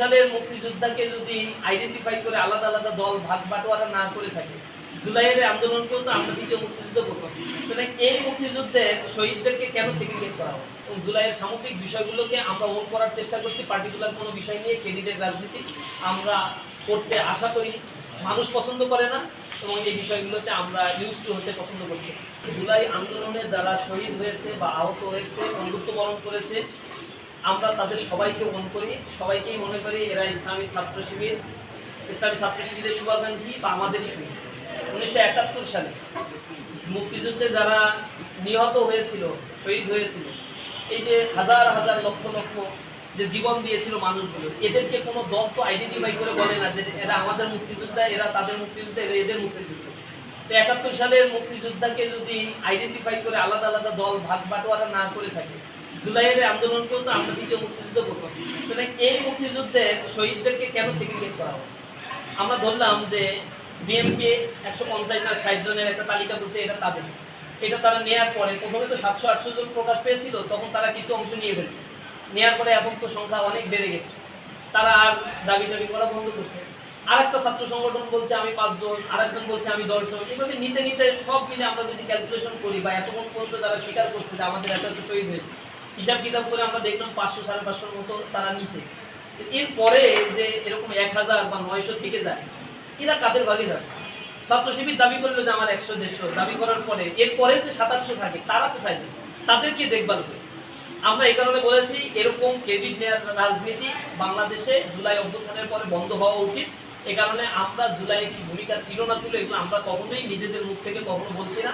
সালের মুক্তিযোদ্ধাকে যদি আইডেন্টিফাই করে আলাদা আলাদা দল, ভাগ বাটোয়ারা না করে থাকে, জুলাইয়ের আন্দোলনকেও তো আমরা দ্বিতীয় মুক্তিযুদ্ধ বলতাম সুতরাং এই মুক্তিযুদ্ধের শহীদদেরকে কেন সেগ্রিগেট করা হয়? এবং জুলাইয়ের সামগ্রিক বিষয়গুলোকে আমরা ওন করার চেষ্টা করছি পার্টিকুলার কোনো বিষয় নিয়ে ক্যান্ডিডেট রাজনীতি। আমরা করতে আশা করি, মানুষ পছন্দ করে না, এবং এই বিষয়গুলোতে আমরা ইউজ টু হতে পছন্দ করছি। জুলাই আন্দোলনে যারা শহীদ হয়েছে বা আহত হয়েছে, বন্ধুত্ব বরণ করেছে আমরা তাদের সবাইকে মনে করি, সবাইকেই মনে করি এরা ইসলামী ছাত্র শিবির, ইসলামী ছাত্র শিবিরের শুভাকাঙ্ক্ষী বা আমাদেরই শহীদ উনিশশো একাত্তর সালে মুক্তিযুদ্ধে যারা নিহত হয়েছিল, শহীদ হয়েছিল, এই যে হাজার হাজার লক্ষ লক্ষ যে জীবন দিয়েছিল মানুষগুলো, এদেরকে কোনো দল তো আইডেন্টিফাই করে বলে না যে এরা আমাদের মুক্তিযোদ্ধা, এরা তাদের মুক্তিযোদ্ধা, এরা এদের মুক্তিযুদ্ধ। তো একাত্তর সালের মুক্তিযোদ্ধাকে যদি আইডেন্টিফাই করে আলাদা আলাদা দল, ভাগ বাটোয়ারা না করে থাকে জুলাইয়ের আন্দোলনকেও তো আমরা দ্বিতীয় মুক্তিযুদ্ধ বলতাম সুতরাং এই মুক্তিযুদ্ধের শহীদদেরকে কেন সেগ্রিগেট করা আমরা ধরলাম যে বিএনপি একশো পঞ্চাশ না ষাট জনের একটা তালিকা বসে এটা তাদের। এটা তারা নেয়ার পরে প্রথমে তো সাতশো আটশো জন প্রকাশ পেয়েছিল, তখন তারা কিছু অংশ নিয়ে ফেলছে। নেয়ার পরে এখন তো সংখ্যা অনেক বেড়ে গেছে। তারা আর দাবি দাবি করা বন্ধ করছে। আর একটা ছাত্র সংগঠন বলছে আমি পাঁচজন আর একজন বলছে আমি দশজন এভাবে নিতে নিতে সব মিলে আমরা যদি ক্যালকুলেশন করি বা এতক্ষণ পর্যন্ত যারা স্বীকার করছে যে আমাদের এত এত শহীদ হয়েছে হিসাব কিতাব করে আমরা দেখলাম পাঁচশো, সাড়ে পাঁচশোর মতো তারা নিছে। এরপরে যে এরকম এক হাজার বা নয়শো থেকে যায়, এরা কাদের ভাগে যাবে ছাত্র শিবির দাবি করল যে আমার একশো, দেড়শো দাবি করার পরে এরপরে যে সাতাশশো থাকে, তারা কোথায় যাবে তাদেরকে দেখভাল করে। আমরা এই কারণে বলেছি, এরকম ক্রেডিট নেওয়ার রাজনীতি বাংলাদেশে জুলাই অভ্যুত্থানের পরে বন্ধ হওয়া উচিত। এ কারণে আমরা জুলাইয়ের কি ভূমিকা ছিল না ছিল এগুলো আমরা কখনোই নিজেদের মুখ থেকে কখনো বলছি না।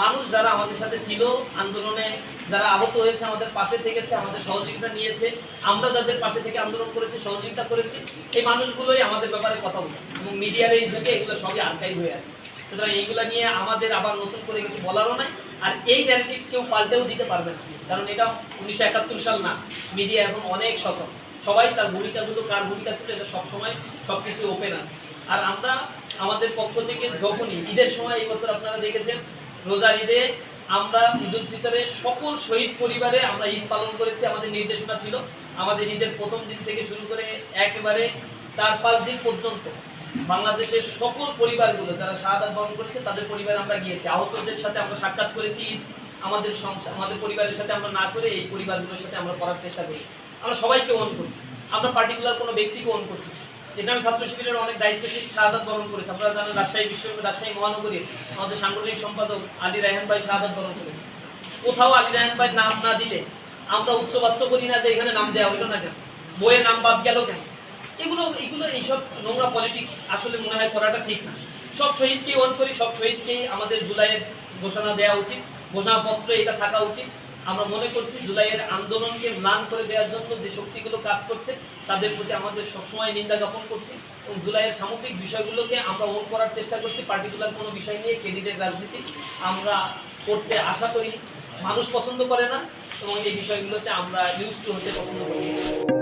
মানুষ যারা আমাদের সাথে ছিল আন্দোলনে, যারা আহত হয়েছে, আমাদের পাশে থেকেছে, আমাদের সহযোগিতা নিয়েছে, আমরা যাদের পাশে থেকে আন্দোলন করেছি, সহযোগিতা করেছি, এই মানুষগুলোই আমাদের ব্যাপারে কথা বলছে। এবং মিডিয়ার এই যুগে এগুলো সবই আর্কাইভ হয়ে আছে। সুতরাং এইগুলা নিয়ে আমাদের আবার নতুন করে কিছু বলারও নাই। আর এই ন্যারেটিভ কেউ পাল্টেও দিতে পারবে না। কারণ এটা উনিশশো একাত্তর সাল না। মিডিয়া এখন অনেক সচল সবাই তার ভূমিকাগুলো কার ভূমিকা ছিল, এটা সবসময় সব কিছু ওপেন আছে। আর আমরা আমাদের পক্ষ থেকে যখনই ঈদের সময় এই বছর আপনারা দেখেছেন রোজার ঈদে আমরা ঈদ উল ফিতরে সকল শহীদ পরিবারে আমরা ঈদ পালন করেছি, আমাদের নির্দেশনা ছিল। আমাদের ঈদের প্রথম দিন থেকে শুরু করে একেবারে চার, পাঁচ দিন পর্যন্ত বাংলাদেশের সকল পরিবারগুলো যারা শাহাদাত বরণ করেছে, তাদের পরিবার আমরা গিয়েছি। আহতদের সাথে আমরা সাক্ষাৎ করেছি ঈদ। আমাদের আমাদের পরিবারের সাথে আমরা না করে এই পরিবারগুলোর সাথে আমরা করার চেষ্টা করি আমরা সবাইকে অন করছি। আমরা পার্টিকুলার কোনো ব্যক্তিকে অন করছি আমি ছাত্র শিবিরের অনেক দায়িত্বশীল শাহাদাত বরণ করেছি। আপনারা জানেন রাজশাহী বিশ্ববিদ্যালয় রাজশাহী মহানগরীর আমাদের সাংগঠনিক সম্পাদক আলী রায়হান ভাই শাহাদাত বরণ করেছে। কোথাও আলী রায়হান ভাই নাম না দিলে আমরা উচ্চবাচ্য করি না যে এখানে নাম দেওয়া হইল না কেন? বইয়ে নাম বাদ গেল কেন? এগুলো এগুলো, এইসব নোংরা পলিটিক্স আসলে মনে হয় করাটা ঠিক না। সব শহীদকেই অন করি, সব শহীদকেই আমাদের জুলাইয়ের ঘোষণা দেওয়া উচিত। ঘোষণাপত্র এটা থাকা উচিত। আমরা মনে করছি জুলাইয়ের আন্দোলনকে ম্লান করে দেওয়ার জন্য যে শক্তিগুলো কাজ করছে, তাদের প্রতি আমাদের সবসময় নিন্দা জ্ঞাপন করছি এবং জুলাইয়ের সামগ্রিক বিষয়গুলোকে আমরা ওন করার চেষ্টা করছি। পার্টিকুলার কোনো বিষয় নিয়ে কেডিদের রাজনীতি আমরা করতে আশা করি, মানুষ পছন্দ করে না এবং এই বিষয়গুলোতে আমরা ইউজ টু হতে পছন্দ করি।